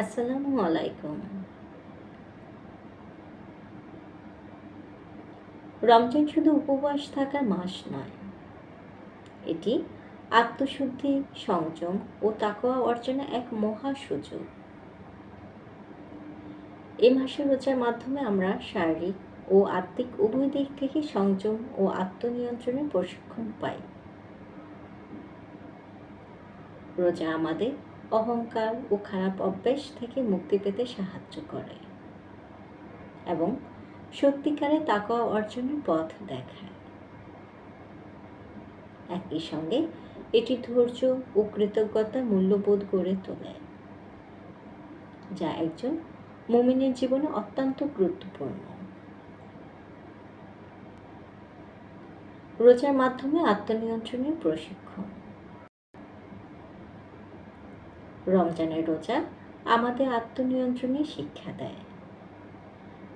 আসসালামু আলাইকুম। রমজান শুধু উপবাস থাকার মাস নয়, এটি আত্মশুদ্ধি, সংযম ও তাকোয়া অর্জনের এক মহা সুযোগ। এ মাসে রোজার মাধ্যমে আমরা শারীরিক ও আত্মিক উভয় দিক থেকে সংযম ও আত্মনিয়ন্ত্রণের প্রশিক্ষণ পাই। রোজা আমাদের অহংকার ও খারাপ অভ্যাস থেকে মুক্তি পেতে সাহায্য করে এবং সত্যিকারে তাকওয়া অর্জনের পথ দেখায়। একই সঙ্গে এটি ধৈর্য ও কৃতজ্ঞতার মূল্যবোধ গড়ে তোলে, যা একজন মুমিনের জীবনে অত্যন্ত গুরুত্বপূর্ণ। রোজার মাধ্যমে আত্মনিয়ন্ত্রণের প্রশিক্ষণ। রমজানের রোজা আমাদের আত্মনিয়ন্ত্রণের শিক্ষা দেয়।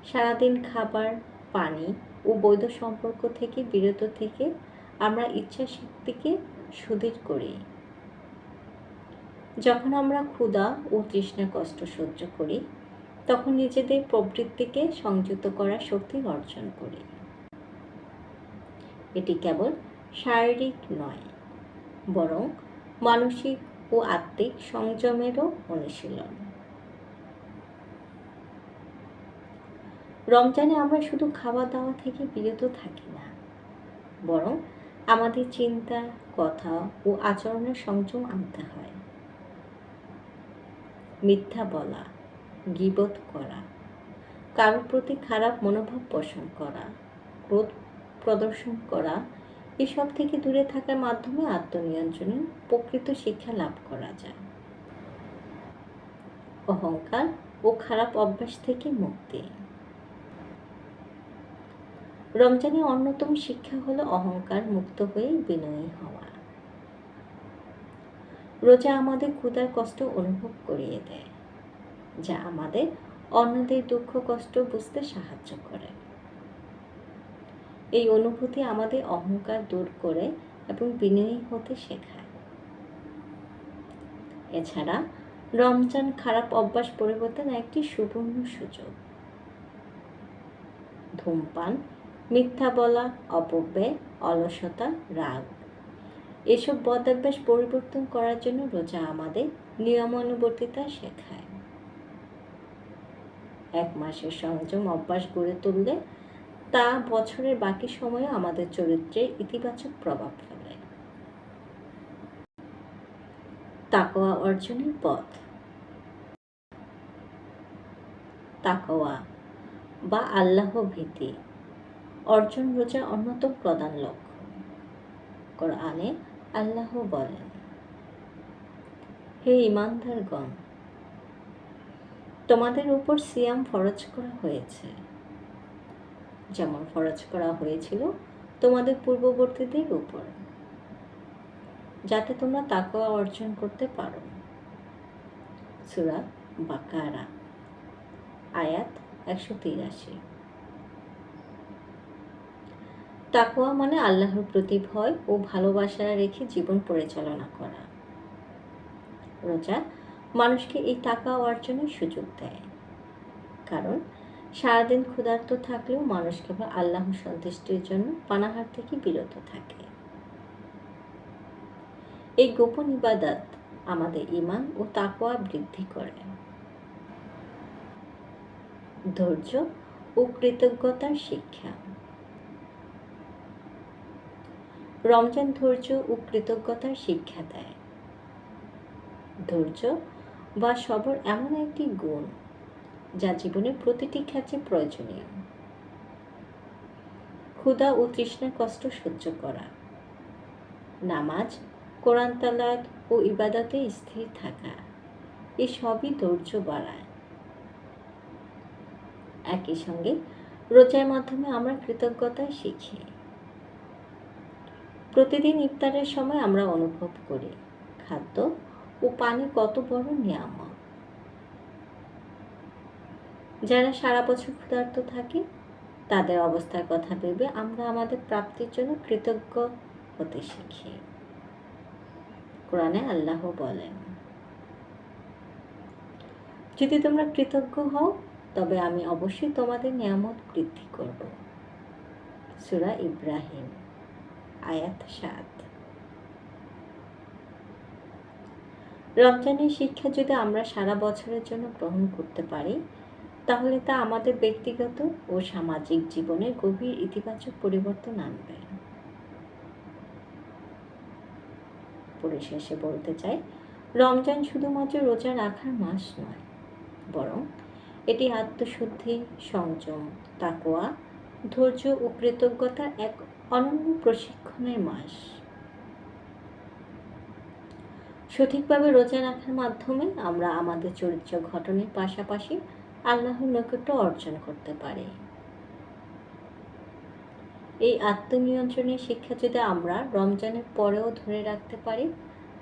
সারাদিন খাবার, পানি ও বৈধ সম্পর্ক থেকে বিরত থেকে আমরা ইচ্ছা শক্তিকে সুদৃঢ় করি। যখন আমরা ক্ষুধা ও তৃষ্ণা কষ্ট সহ্য করি, তখন নিজেদের প্রবৃত্তিকে সংযুক্ত করার শক্তি অর্জন করি। এটি কেবল শারীরিক নয়, বরং মানসিক ও আত্মিক সংযমেরও অনুশীলন। রমজানে আমরা শুধু খাওয়া দাওয়া থেকে বিরত থাকি না, বরং আমাদের চিন্তা, কথা ও আচরণের সংযম আনতে হয়। মিথ্যা বলা, গিবত করা কারোর প্রতি খারাপ মনোভাব পোষণ করা, ক্রোধ প্রদর্শন করা এসব থেকে দূরে থাকার মাধ্যমে আত্মনিয়ন্ত্রণের প্রকৃত শিক্ষা লাভ করা যায়। অহংকার ও খারাপ অভ্যাস থেকে মুক্তি। রমজানের অন্যতম শিক্ষা হলো অহংকার মুক্ত হয়ে বিনয়ী হওয়া। রোজা আমাদের ক্ষুধার কষ্ট অনুভব করিয়ে দেয়, যা আমাদের অন্যদের দুঃখ কষ্ট বুঝতে সাহায্য করে। এই অনুভূতি আমাদের অহংকার দূর করে এবং বিনয়ী হতে শেখায়। এছাড়া রমজান খারাপ অভ্যাস পরিবর্তন একটি সুবর্ণ সুযোগ। ধূমপান, মিথ্যা বলা, অপব্যয়, অলসতা, রাগ, এসব বদাভ্যাস পরিবর্তন করার জন্য রোজা আমাদের নিয়মানুবর্তিতা শেখায়। এক মাসের সংযম অভ্যাস গড়ে তুললে তা বছরের বাকি সময়ে আমাদের চরিত্রে ইতিবাচক প্রভাব ফেলে। তাকওয়া অর্জনের পথ। তাকওয়া বা আল্লাহ ভীতি অর্জন রোজা অন্যতম প্রধান লক্ষ্য। কোরআনে আল্লাহ বলেন, হে ইমানদারগণ, তোমাদের উপর সিয়াম ফরজ করা হয়েছে। যেমন ফরজ করা হয়েছিল তোমাদের পূর্ববর্তীদের উপর, যাতে তোমরা তাকওয়া অর্জন করতে পারো। সুরা বাকারা, আয়াত একশো তিরাশি। তাকওয়া মানে আল্লাহর প্রতি ভয় ও ভালোবাসা রেখে জীবন পরিচালনা করা। রোজা মানুষকে এই টাকা অর্জনের সুযোগ দেয়, কারণ সারাদিন ক্ষুধার্ত থাকলেও মানুষ কেবল আল্লাহ সন্তুষ্টির জন্য পানাহার থেকে বিরত থাকে। এই গোপন ইবাদত আমাদের ইমান ও তাকওয়া বৃদ্ধি করে। ধৈর্য ও কৃতজ্ঞতার শিক্ষা। রমজান ধৈর্য ও কৃতজ্ঞতার শিক্ষা দেয়। ধৈর্য বা সবর এমন একটি গুণ যা জীবনের প্রতিটি ক্ষেত্রে প্রয়োজনীয়। ক্ষুধা ও তৃষ্ণার কষ্ট সহ্য করা। নামাজ, কোরআন তালাত ও ইবাদতে স্থির থাকা, এ সবই ধৈর্য বাড়ায়। একই সঙ্গে রোজার মাধ্যমে আমরা কৃতজ্ঞতা শিখি। প্রতিদিন ইফতারের সময় আমরা অনুভব করি, খাদ্য ও পানি কত বড় নিয়ামক যারা সারা বছর ক্ষুধার্ত থাকে, তাদের অবস্থার কথা ভেবে আমরা আমাদের প্রাপ্তির জন্য কৃতজ্ঞ হতে শিখি। কোরআনে আল্লাহ বলেন, যদি তোমরা কৃতজ্ঞ হও, তবে আমি অবশ্যই তোমাদের নিয়ামত বৃদ্ধি করব। সুরা ইব্রাহিম, আয়াত সাত। রমজানের শিক্ষা যদি আমরা সারা বছরের জন্য গ্রহণ করতে পারি তাহলে তা আমাদের ব্যক্তিগত ও সামাজিক জীবনে গভীর ইতিবাচক পরিবর্তন আনবে। পরিশেষে বলতে চাই, রমজান শুধুমাত্র রোজা রাখার মাস নয়, বরং এটি আত্মশুদ্ধি, সংযম তাকোয়া ধৈর্য ও কৃতজ্ঞতার এক অনন্য প্রশিক্ষণের মাস। সঠিকভাবে রোজা রাখার মাধ্যমে আমরা আমাদের চরিত্র গঠনের পাশাপাশি আল্লাহর নৈকট্য অর্জন করতে পারে। এই আত্মনিয়ন্ত্রণের শিক্ষা যদি আমরা রমজানের পরেও ধরে রাখতে পারি,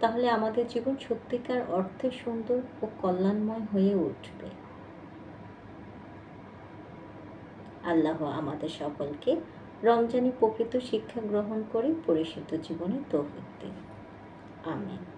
তাহলে আমাদের জীবন সত্যিকার অর্থে সুন্দর ও কল্যাণময় হয়ে উঠবে। আল্লাহ আমাদের সকলকে রমজানে প্রকৃত শিক্ষা গ্রহণ করে পরিশুদ্ধ জীবনে তৌফিক দিন। আমিন।